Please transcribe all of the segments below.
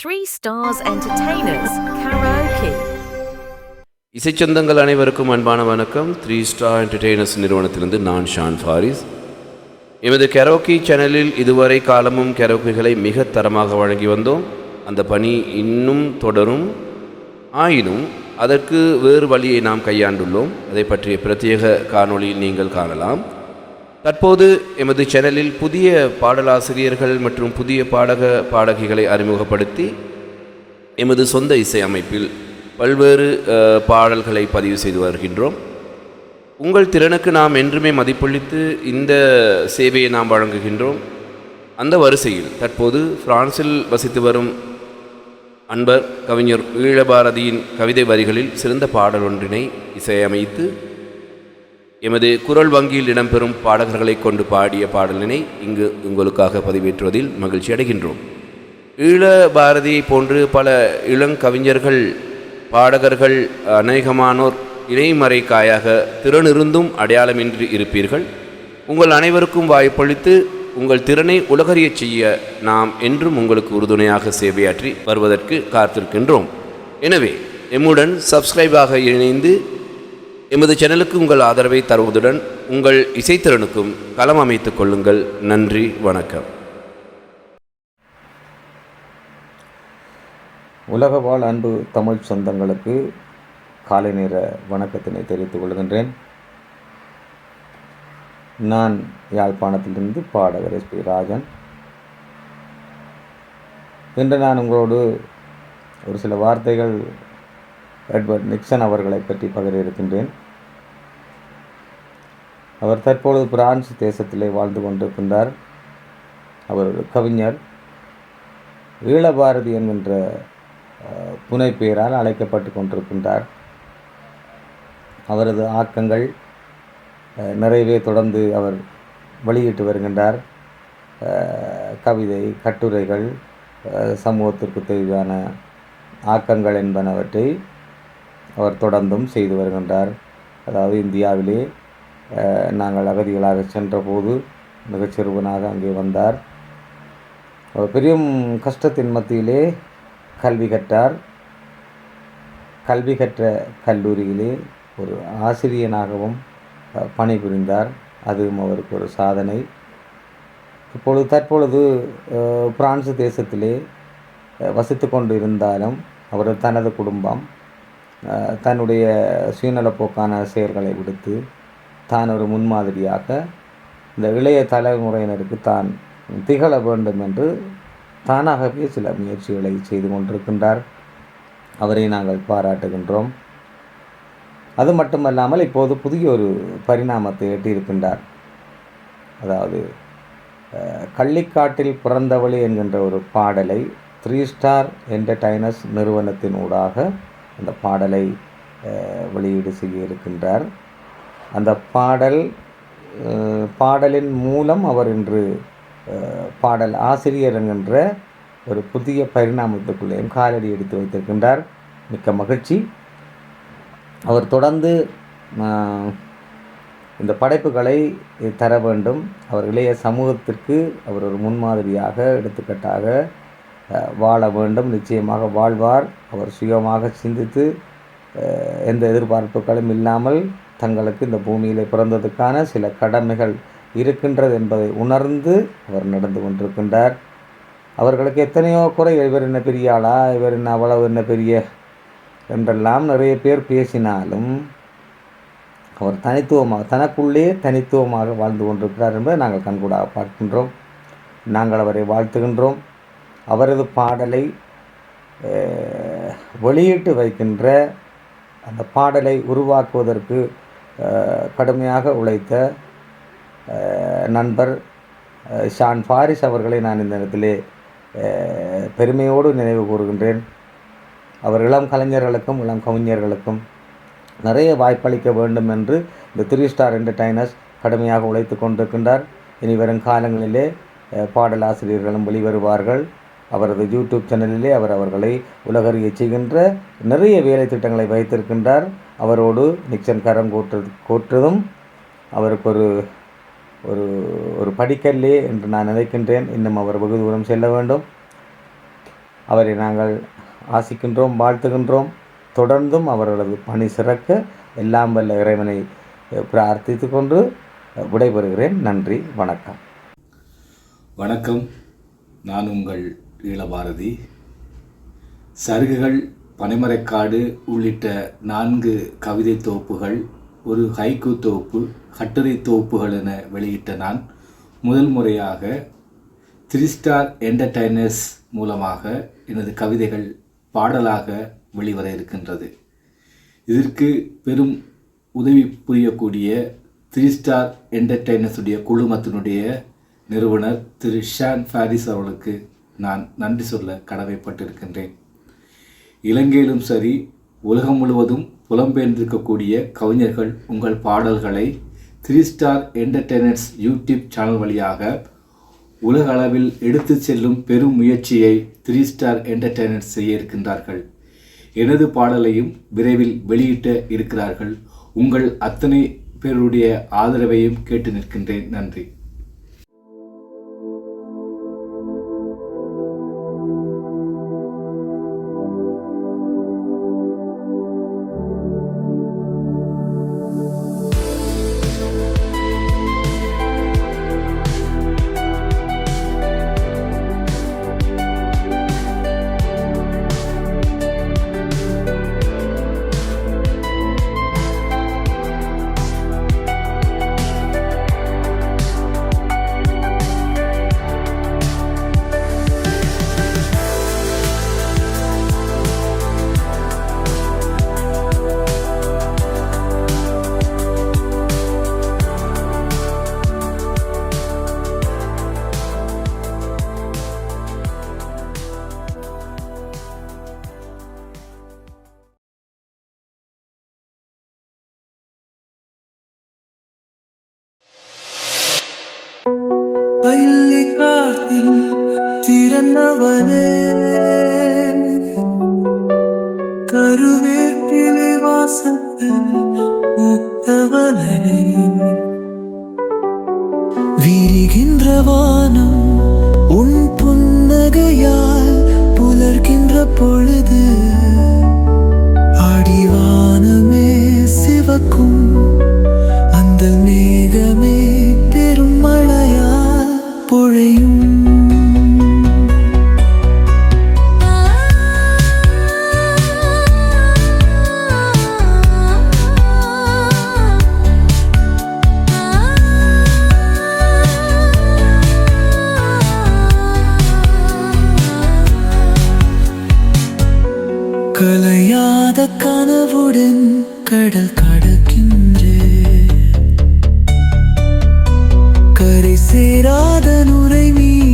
Three Stars Entertainers Karaoke. இசைச்சந்தங்கள் அனைவருக்கும் அன்பான வணக்கம். த்ரீ ஸ்டார் என்டர்டெய்னர்ஸ் நிறுவனத்திலிருந்து நான் ஷான் ஃபாரிஸ். எமது கெரோக்கி சேனலில் இதுவரை காலமும் கெரோக்கிகளை மிக தரமாக வழங்கி வந்தோம். அந்த பணி இன்னும் தொடரும். ஆயினும் அதற்கு வேறு வழியை நாம் கையாண்டுள்ளோம். அதை பற்றிய பிரத்யேக காணொளியில் நீங்கள் காணலாம். தற்போது எமது சேனலில் புதிய பாடலாசிரியர்கள் மற்றும் புதிய பாடக பாடகிகளை அறிமுகப்படுத்தி எமது சொந்த இசை அமைப்பில் பல்வேறு பாடல்களை பதிவு செய்து வருகின்றோம். உங்கள் திறனுக்கு நாம் என்றுமே மதிப்பளித்து இந்த சேவையை நாம் வழங்குகின்றோம். அந்த வரிசையில் தற்போது பிரான்சில் வசித்து வரும் அன்பர் கவிஞர் ஈழபாரதியின் கவிதை வரிகளில் சிறந்த பாடல் ஒன்றினை இசையமைத்து எமது குரல் வங்கியில் இடம்பெறும் பாடகர்களை கொண்டு பாடிய பாடலினை இங்கு உங்களுக்காக பதிவேற்றுவதில் மகிழ்ச்சி அடைகின்றோம். ஈழ பாரதியை போன்று பல இளங்கவிஞர்கள் பாடகர்கள் அநேகமானோர் இணைமறைக்காயாக திறனிருந்தும் அடையாளமின்றி இருப்பீர்கள். உங்கள் அனைவருக்கும் வாய்ப்பளித்து உங்கள் திறனை உலகறியச் செய்ய நாம் என்றும் உங்களுக்கு உறுதுணையாக சேவையாற்றி வருவதற்கு காத்திருக்கின்றோம். எனவே எம்முடன் சப்ஸ்கிரைபாக இணைந்து எமது சேனலுக்கு உங்கள் ஆதரவை தருவதுடன் உங்கள் இசைத்திறனுக்கும் களம் அமைத்துக் கொள்ளுங்கள். நன்றி வணக்கம். உலக வாழ் அன்பு தமிழ் சொந்தங்களுக்கு காலை நேர வணக்கத்தினை தெரிவித்துக் கொள்கின்றேன். நான் யாழ்ப்பாணத்திலிருந்து பாடகர் எஸ் பி ராஜன். இன்று நான் உங்களோடு ஒரு சில வார்த்தைகள் எட்வர்ட் நிக்சன் அவர்களை பற்றி பகிர இருக்கின்றேன் அவர் தற்பொழுது பிரான்ஸ் தேசத்திலே வாழ்ந்து கொண்டிருக்கின்றார். அவர் ஒரு கவிஞர். ஈழபாரதி என்கின்ற புனை பெயரால் அழைக்கப்பட்டு கொண்டிருக்கின்றார். அவரது ஆக்கங்கள் நிறைவே நிறையவே தொடர்ந்து அவர் வெளியிட்டு வருகின்றார். கவிதை கட்டுரைகள் சமூகத்திற்கு தேவையான ஆக்கங்கள் என்பனவற்றை அவர் தொடர்ந்தும் செய்து வருகின்றார். அதாவது இந்தியாவிலே நாங்கள் அகதிகளாக சென்றபோது மிகச்சிறுவனாக அங்கே வந்தார். அவர் பெரிய கஷ்டத்தின் மத்தியிலே கல்வி கற்றார். கல்வி கற்ற கல்லூரியிலே ஒரு ஆசிரியனாகவும் பணிபுரிந்தார். அதுவும் அவருக்கு ஒரு சாதனை. இப்பொழுது தற்பொழுது பிரான்சு தேசத்திலே வசித்து கொண்டு இருந்தாலும் அவர் தனது குடும்பம் தன்னுடைய சுயநலப்போக்கான செயல்களை விடுத்து தான் ஒரு முன்மாதிரியாக இந்த இளைய தலைமுறையினருக்கு தான் திகழ வேண்டும் என்று தானாகவே சில முயற்சிகளை செய்து கொண்டிருக்கின்றார். அவரை நாங்கள் பாராட்டுகின்றோம். அது மட்டுமல்லாமல் இப்போது புதிய ஒரு பரிணாமத்தை எட்டியிருக்கின்றார். அதாவது கள்ளிக்காட்டில் பிறந்தவளி என்கின்ற ஒரு பாடலை த்ரீ ஸ்டார் என்டர்டைனர்ஸ் நிறுவனத்தின் ஊடாக அந்த பாடலை வெளியீடு செய்ய இருக்கின்றார். அந்த பாடல் பாடலின் மூலம் அவர் இன்று பாடல் ஆசிரியர் என்கின்ற ஒரு புதிய பரிணாமத்துக்குள்ளேயும் காலடி எடுத்து வைத்திருக்கின்றார். மிக்க மகிழ்ச்சி. அவர் தொடர்ந்து இந்த படைப்புகளை தர வேண்டும். அவர் இளைய சமூகத்திற்கு அவர் ஒரு முன்மாதிரியாக எடுத்துக்காட்டாக வாழ வேண்டும். நிச்சயமாக வாழ்வார். அவர் சுயமாக சிந்தித்து எந்த எதிர்பார்ப்புகளும் இல்லாமல் தங்களுக்கு இந்த பூமியிலே பிறந்ததுக்கான சில கடமைகள் இருக்கின்றது என்பதை உணர்ந்து அவர் நடந்து கொண்டிருக்கின்றார். அவர்களுக்கு எத்தனையோ குறை இவர் என்ன பெரிய ஆளா இவர் என்ன அவ்வளவு என்ன பெரிய என்றெல்லாம் நிறைய பேர் பேசினாலும் அவர் தனித்துவமாக தனக்குள்ளே தனித்துவமாக வாழ்ந்து கொண்டிருக்கிறார் என்பதை நாங்கள் கண்கூடாக பார்க்கின்றோம். நாங்கள் அவரை வாழ்த்துகின்றோம். அவரது பாடலை வெளியிட்டு வைக்கின்ற அந்த பாடலை உருவாக்குவதற்கு கடுமையாக உழைத்த நண்பர் ஷான் ஃபாரிஸ் அவர்களை நான் இந்த இடத்திலே பெருமையோடு நினைவு கூறுகின்றேன். அவர் இளம் கலைஞர்களுக்கும் இளம் கவிஞர்களுக்கும் நிறைய வாய்ப்பளிக்க வேண்டும் என்று இந்த த்ரீ ஸ்டார் என்டர்டைனர்ஸ் கடுமையாக உழைத்து கொண்டிருக்கின்றார். இனி வரும் காலங்களிலே பாடலாசிரியர்களும் வெளிவருவார்கள். அவரது யூடியூப் சேனலிலே அவர் அவர்களை உலகறிய செய்கின்ற நிறைய வேலை திட்டங்களை வைத்திருக்கின்றார். அவரோடு நிக்சன் கரம் கூற்று கூற்றுதும் அவருக்கு ஒரு ஒரு ஒரு படிக்கல்லே என்று நான் நினைக்கின்றேன். இன்னும் அவர் வெகு தூரம் செல்ல வேண்டும். அவரை நாங்கள் ஆசிக்கின்றோம் வாழ்த்துகின்றோம். தொடர்ந்தும் அவர்களது பணி சிறக்க எல்லாம் வல்ல இறைவனை பிரார்த்தித்து கொண்டு விடைபெறுகிறேன். நன்றி வணக்கம். வணக்கம். நான் உங்கள் நீலபாரதி. சருகுகள் பனைமரைக்காடு உள்ளிட்ட நான்கு கவிதை தொகுப்புகள் ஒரு ஹைக்கு தொகுப்பு கட்டுரை தொகுப்புகள் என வெளியிட்ட நான் முதல் முறையாக த்ரீ ஸ்டார் என்டர்டைனர்ஸ் மூலமாக எனது கவிதைகள் பாடலாக வெளிவர இருக்கின்றது. இதற்கு பெரும் உதவி புரியக்கூடிய த்ரீ ஸ்டார் என்டர்டைனர்ஸுடைய குழுமத்தினுடைய நிறுவனர் திரு ஷான் ஃபாரிஸ் அவர்களுக்கு நான் நன்றி சொல்ல கடமைப்பட்டிருக்கின்றேன். இலங்கையிலும் சரி உலகம் முழுவதும் புலம்பெயர்ந்திருக்கக்கூடிய கவிஞர்கள் உங்கள் பாடல்களை three star entertainers YouTube channel வழியாக உலக அளவில் எடுத்து செல்லும் பெரும் முயற்சியை த்ரீ ஸ்டார் என்டர்டைனர்ஸ் செய்ய இருக்கின்றார்கள். எனது பாடலையும் விரைவில் வெளியிட்ட இருக்கிறார்கள். உங்கள் அத்தனை பேருடைய ஆதரவையும் கேட்டு நிற்கின்றேன். நன்றி. திறந்தவனே கருவேப்பிலை வாசத்தில் பூத்தவனே விரிகின்ற வானம் உன் புன்னகையால் புலர்கின்ற பொழுது அடிவானமே சிவக்கும் கலையாத கனவுடன் கடல் கடக்கின்றே. கரை சேராத நுரை நீ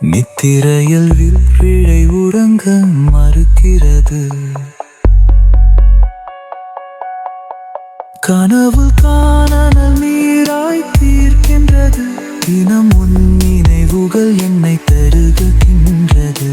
நித்திரையில் விழை உறங்க மறுக்கிறது. கனவு காணல் நீராய் தீர்க்கின்றது. தினம் உன் நினைவுகள் என்னை தருகின்றது